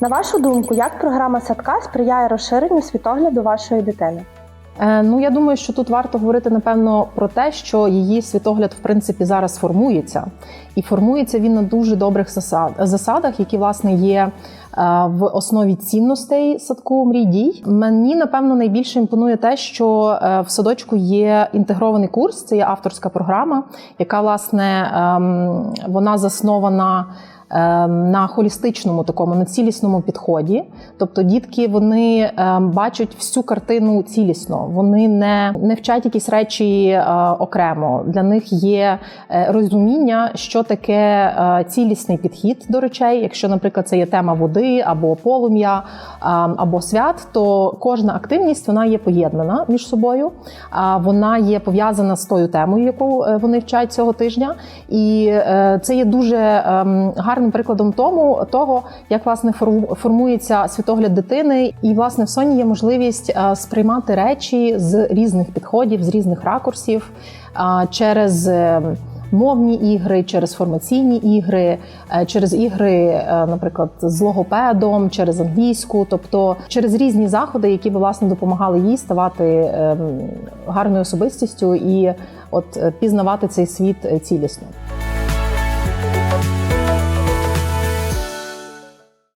На вашу думку, як програма садка сприяє розширенню світогляду вашої дитини? Е, Ну, я думаю, що тут варто говорити напевно про те, що її світогляд в принципі зараз формується, і формується він на дуже добрих засад, засадах, які власне є е, в основі цінностей садку мрій дій. Мені напевно найбільше імпонує те, що е, в садочку є інтегрований курс, це є авторська програма, яка власне ем, вона заснована. Ем, На холістичному такому на цілісному підході, тобто дітки вони ем, бачать всю картину цілісно. Вони не, не вчать якісь речі е, окремо. Для них є е, розуміння, що таке е, цілісний підхід до речей. Якщо, наприклад, це є тема води або полум'я, ем, або свят, то кожна активність вона є поєднана між собою. Вона є пов'язана з тою темою, яку вони вчать цього тижня. І це є дуже ем, гарним прикладом тому того, як власне формується світогляд дитини, і власне в Соні є можливість е, сприймати речі з різних підходів, з різних ракурсів е, через. е, Мовні ігри, через формаційні ігри, через ігри, наприклад, з логопедом, через англійську, тобто через різні заходи, які би власне допомагали їй ставати ем, гарною особистістю і от пізнавати цей світ цілісно.